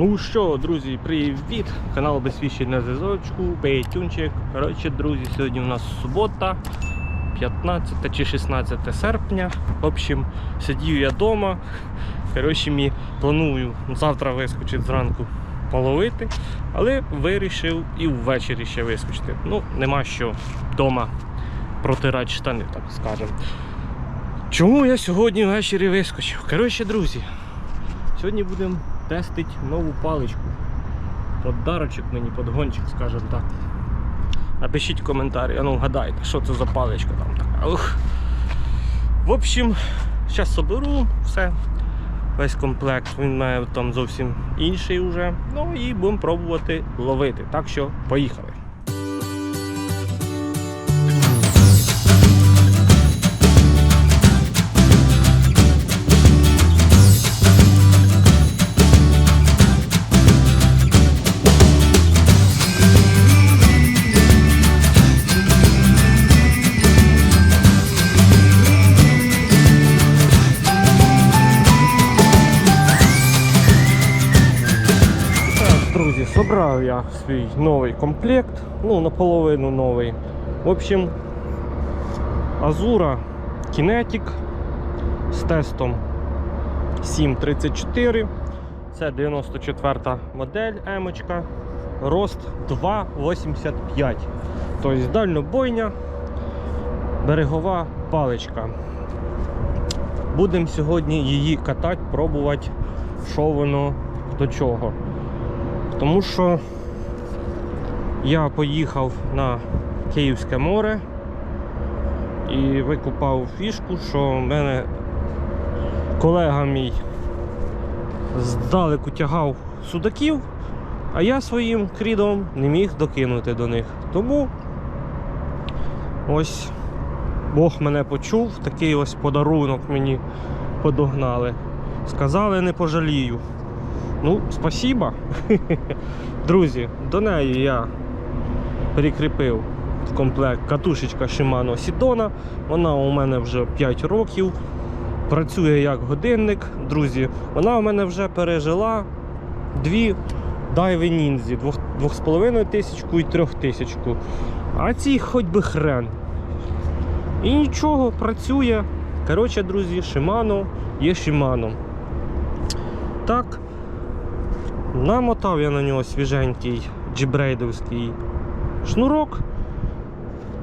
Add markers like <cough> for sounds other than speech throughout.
Ну що, друзі, привіт! Канал Безвіщий на зв'язочку, Пейтюнчик. Коротше, друзі, сьогодні у нас субота, 15 чи 16 серпня. В общем, сидів я вдома. Коротше, мі планую завтра вискочити зранку половити, але вирішив і ввечері ще вискочити. Ну, нема що вдома протирати штани, так скажемо. Чому я сьогодні ввечері вискочив? Коротше, друзі, Сьогодні будемо тестити нову паличку. Подарочок мені, подгончик, скажімо так. Напишіть коментарі, а ну вгадайте, що це за паличка там така. Ух. В общем, зараз соберу все. Весь комплект, він має там зовсім інший уже. Ну і будемо пробувати ловити. Так що поїхали. Так, собрав я свій новий комплект, ну наполовину новий. В общем, Азура Kinetic з тестом 734. Це 94 модель емочка. Рост 2,85. Тобто дальнобойня, берегова паличка. Будемо сьогодні її катати, пробувати, що воно до чого. Тому що я поїхав на Київське море і викупав фішку, що в мене колега мій здалеку тягав судаків, а я своїм крідом не міг докинути до них. Тому ось Бог мене почув, такий ось подарунок мені подогнали. Сказали, не пожалію. Ну, спасіба. Друзі, до неї я прикріпив в комплект катушечка Shimano Sidona. Вона у мене вже 5 років. Працює як годинник. Друзі, вона у мене вже пережила дві дайви ніндзі 2,5 тисячку і 3 тисячку. А ці хоч би хрен. І нічого, працює. Коротше, друзі, Shimano є Shimano. Так, Намотав я на нього свіженький джібрейдовський шнурок.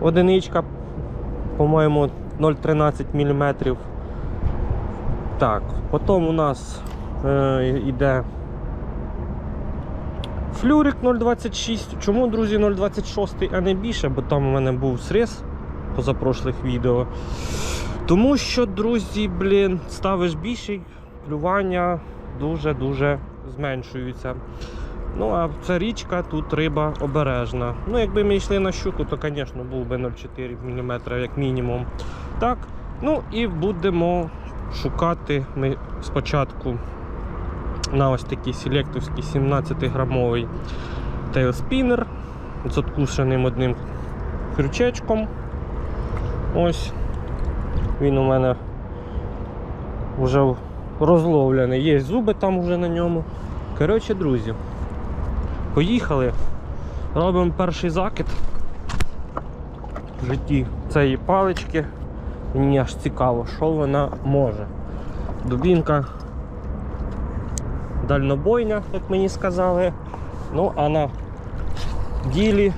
Одиничка, по-моєму, 0,13 мм. Так, потім у нас е, йде флюрик 0,26. Чому, друзі, 0,26, а не більше, бо там у мене був срез позапрошлих відео. Тому що, друзі, блін, ставиш більший, клювання дуже-дуже зменшуються. Ну, а це річка, тут риба обережна. Ну, якби ми йшли на щуку, то, звісно, був би 0,4 мм як мінімум. Так, ну і будемо шукати ми спочатку на ось такий селектовський 17-грамовий тейлспінер з откушеним одним крючечком. Ось він у мене вже розловлений. Є зуби там вже на ньому. Коротше, друзі, поїхали. Робимо перший закид в житті цієї палички. Мені аж цікаво, що вона може. Дубінка дальнобойня, як мені сказали. Ну, а на ділі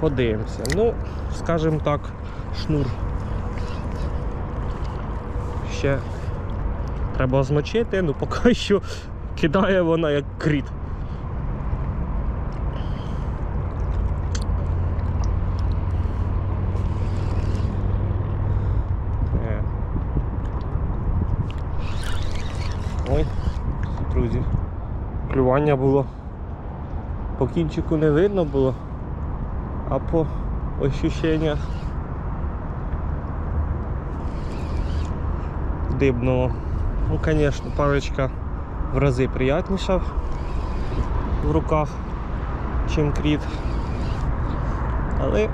подивимося. Ну, скажімо так, шнур ще треба змочити, ну поки що кидає вона як кріт. Е. Ой, друзі, клювання було. По кінчику не видно було, а по ощущеннях дибнуло. Ну, звісно, парочка в рази приятніша в руках, чим кріт. Але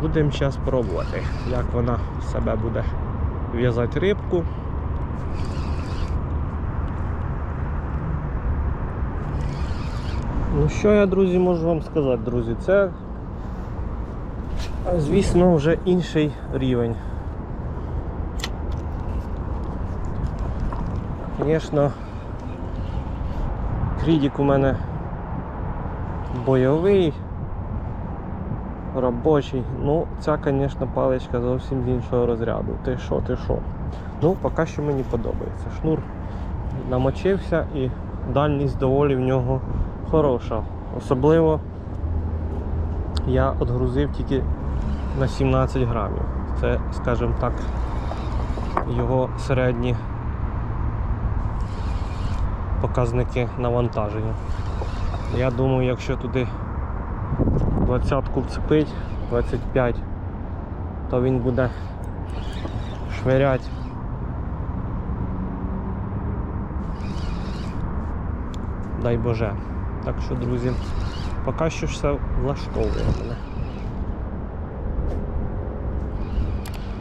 будемо зараз пробувати, як вона себе буде в'язати рибку. Ну що я, друзі, можу вам сказати, друзі, це, звісно, вже інший рівень. Звісно, крідік у мене бойовий, робочий. Ну, ця, звісно, паличка зовсім з іншого розряду. Ти що, ти що? Ну, поки що мені подобається. Шнур намочився і дальність доволі в нього хороша. Особливо я відгрузив тільки на 17 грамів. Це, скажімо так, його середні показники навантаження. Я думаю, якщо туди двадцятку вцепить, 25, то він буде швирять. Дай Боже. Так що, друзі, поки що все влаштовує мене.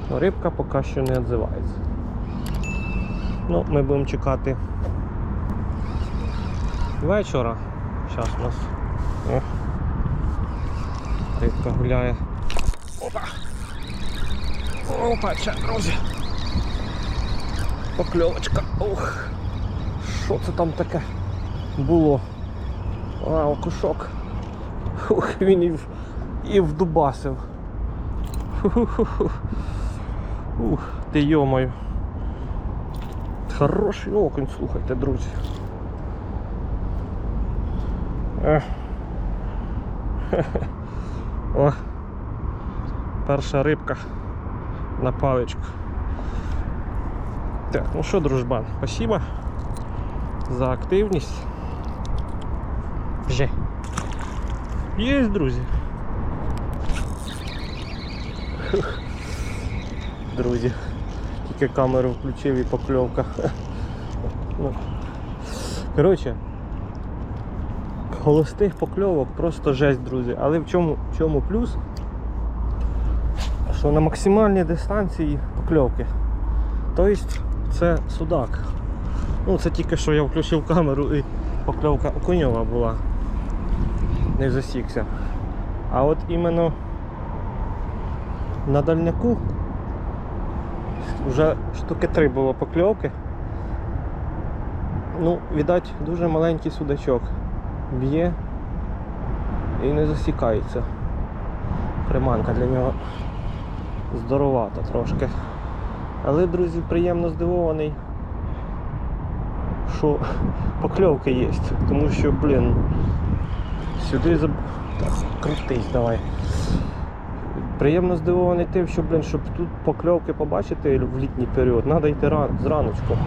Ну, Рибка поки що не відзивається. Ну, ми будемо чекати вечора. Зараз у нас о, рибка гуляє. Опа! Опа, ча, друзі. Покльовочка. Ух. Що це там таке було? А, окушок. Ух, він і, в, і вдубасив. Ух, ти йомаю. Хороший окунь, слухайте, друзі. Ех. О, перша рибка на паличку. Так, ну що, дружбан, спасибо за активність. Вже. Є, друзі. Друзі. Тільки камеру включив і покльовка. Ну. Коротше, холостих покльовок просто жесть, друзі. Але в чому, в чому плюс? Що на максимальній дистанції покльовки. Тобто це судак. Ну це тільки що я включив камеру і покльовка окуньова була. Не засікся. А от іменно на дальняку вже штуки три було покльовки. Ну, віддать, дуже маленький судачок. Б'є і не засікається. Приманка для нього здоровата трошки. Але, друзі, приємно здивований, що <laughs> покльовки є. Тому що, блін, сюди заб... Так, крутись давай. Приємно здивований тим, що, блін, щоб тут покльовки побачити в літній період, треба йти ран... зраночку.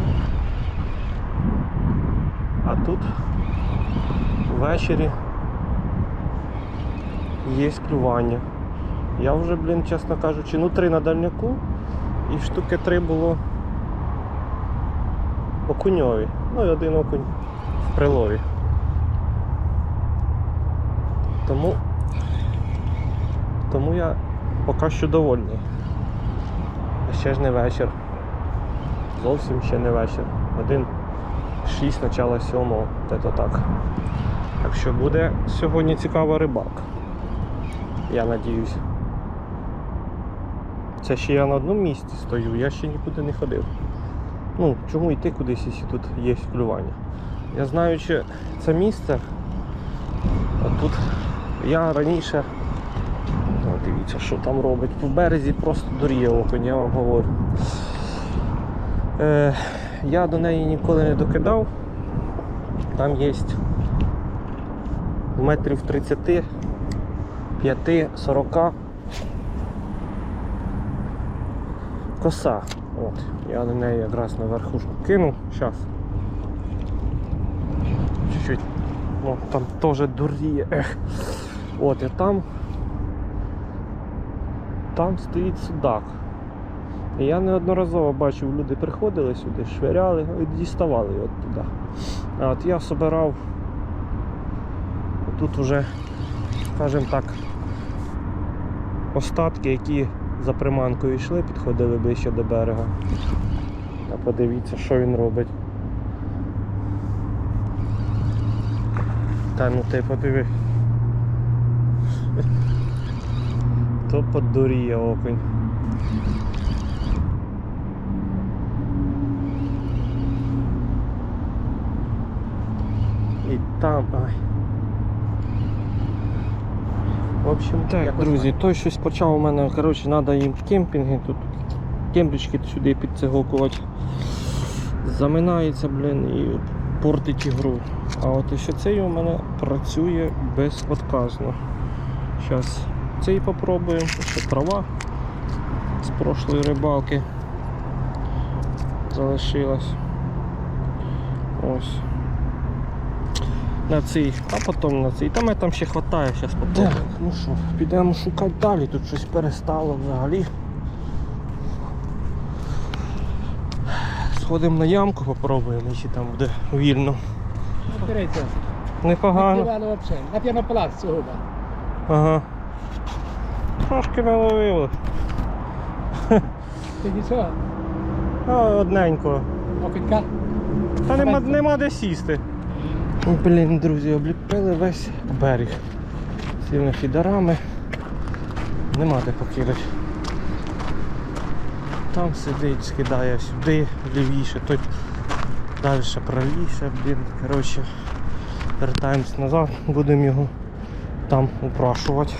А тут ввечері є клювання. Я вже, блін, чесно кажучи, ну три на дальняку і штуки три було окуньові. Ну і один окунь в прилові. Тому, тому я поки що довольний. А ще ж не вечір. Зовсім ще не вечір. Один 6, начало 7, це так. Так що буде сьогодні цікава рибалка. Я надіюсь. Це ще я на одному місці стою, я ще нікуди не ходив. Ну, чому йти кудись, якщо тут є клювання? Я знаю, що це місце. А тут я раніше. О, дивіться, що там робить. По березі просто доріє окунь, я вам говорю. Е, я до неї ніколи не докидав. Там є метрів 30, 5, 40 коса. От, я до неї якраз на верхушку кинув. Зараз. Чуть-чуть. О, там теж дуріє. Ех. От і там. Там стоїть судак. І я неодноразово бачив, люди приходили сюди, швиряли і діставали його туди. А от я собирав тут вже, скажімо так, остатки, які за приманкою йшли, підходили ближче до берега. А подивіться, що він робить. Та ну ти подиви. <laughs> То подуріє окунь. І там. Ай. В общем, так, якось друзі, той щось почав у мене, коротше, треба їм кемпінги, тут кембрички сюди підцигокувати. Заминається, блін, і портить ігру. А от ще цей у мене працює безотказно. Зараз цей попробуємо, ще трава з прошлої рибалки залишилась. Ось. На цей, а потім на цей. Там мене там ще хватає, зараз попробуємо. Так, ну що, підемо шукати далі, тут щось перестало взагалі. Сходимо на ямку, попробуємо, якщо там буде вільно. Непогано. відкривали взагалі. На п'яноплац цього. Ага. Трошки наловили. Ти нічого? А, одненько. Окунька? Та нема, нема де сісти. Ну, Блін, друзі, обліпили весь берег. Цими фідерами. Нема де покидати. Там сидить, скидає сюди, лівіше, тут далі правіше, блін. Коротше, вертаємось назад, будемо його там упрашувати.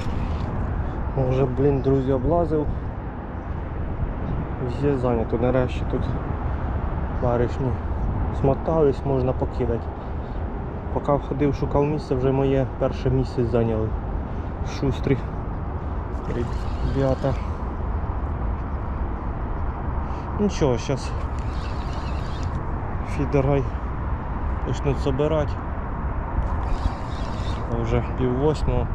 Вже, блін, друзі, облазив. Є зайнято, нарешті тут баришні смотались, можна покидати. Поки ходив, шукав місце, вже моє перше місце зайняли. Шустрі. Ребята. Нічого, зараз фідерай почнуть собирати. Вже пів восьмого,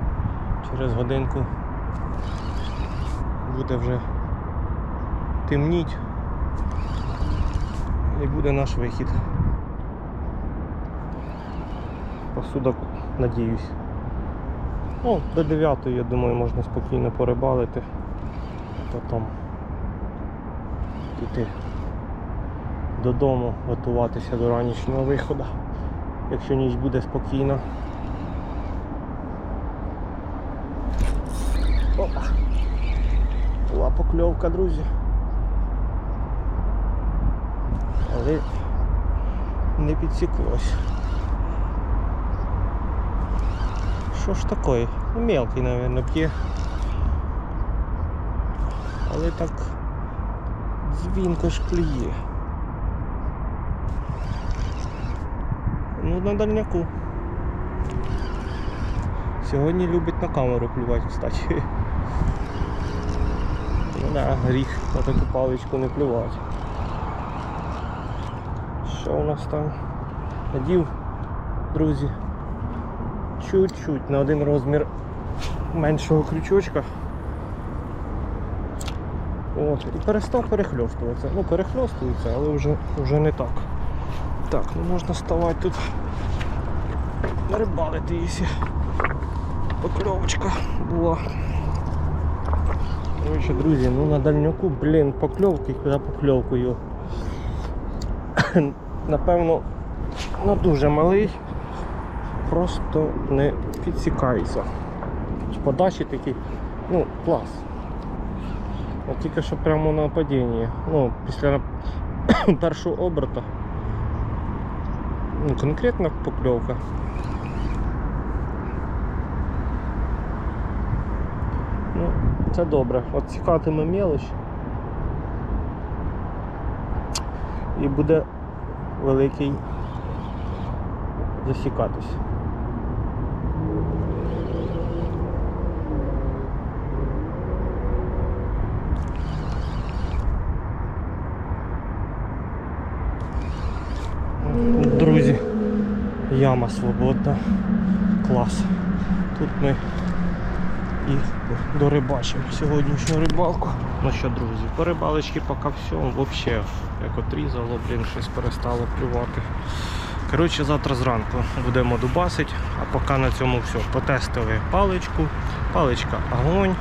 через годинку буде вже темніть і буде наш вихід. Посудок, надіюсь. Ну, до 9 я думаю, можна спокійно порибалити. Потім піти додому, готуватися до ранішнього виходу, якщо ніч буде спокійна. Опа. Була покльовка, друзі. Але не підсіклось. Що ж такое? Ну, мелкий, наверное, п'є. Але так дзвінко ж клює. Ну, на дальняку. Сьогодні любить на камеру клювати, кстати. <laughs> Ну да, гріх на таку паличку не клювати. Що у нас там? Надів, друзі, чуть-чуть на один розмір меншого крючочка. От, і перестав перехльостуватися. Ну, перехльостується, але вже, вже не так. Так, ну можна ставати тут рибалити, якщо покльовочка була. Короче, друзі, ну на дальняку, блін, покльовки, куди покльовкою. <coughs> Напевно, ну дуже малий, просто не підсікається. Подачі такі, ну, клас. От тільки що прямо на падінні. Ну, після <coughs> першого оберта. Ну, конкретна покльовка. Ну, це добре. От цікатиме мелоч. І буде великий засікатись. Друзі, яма свободна. Клас. Тут ми і дорибачимо сьогоднішню рибалку. Ну що, друзі, по рибалочці поки все, взагалі, як отрізало, блін, щось перестало клювати. Коротше, завтра зранку будемо дубасити, а поки на цьому все. Потестили паличку, паличка огонь.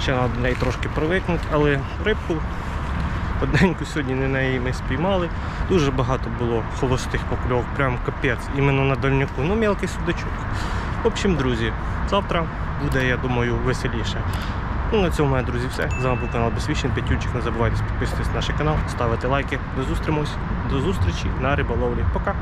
Ще треба до неї трошки привикнути, але рибку одненьку сьогодні на неї ми спіймали. Дуже багато було холостих покльовок, прям капець, іменно на дальняку. Ну, мелкий судачок. В общем, друзі, завтра буде, я думаю, веселіше. Ну, на цьому, мене, друзі, все. З вами був канал Безвіщен, Петючик. Не забувайте підписуватись на наш канал, ставити лайки. До зустрімось, до зустрічі на риболовлі. Пока!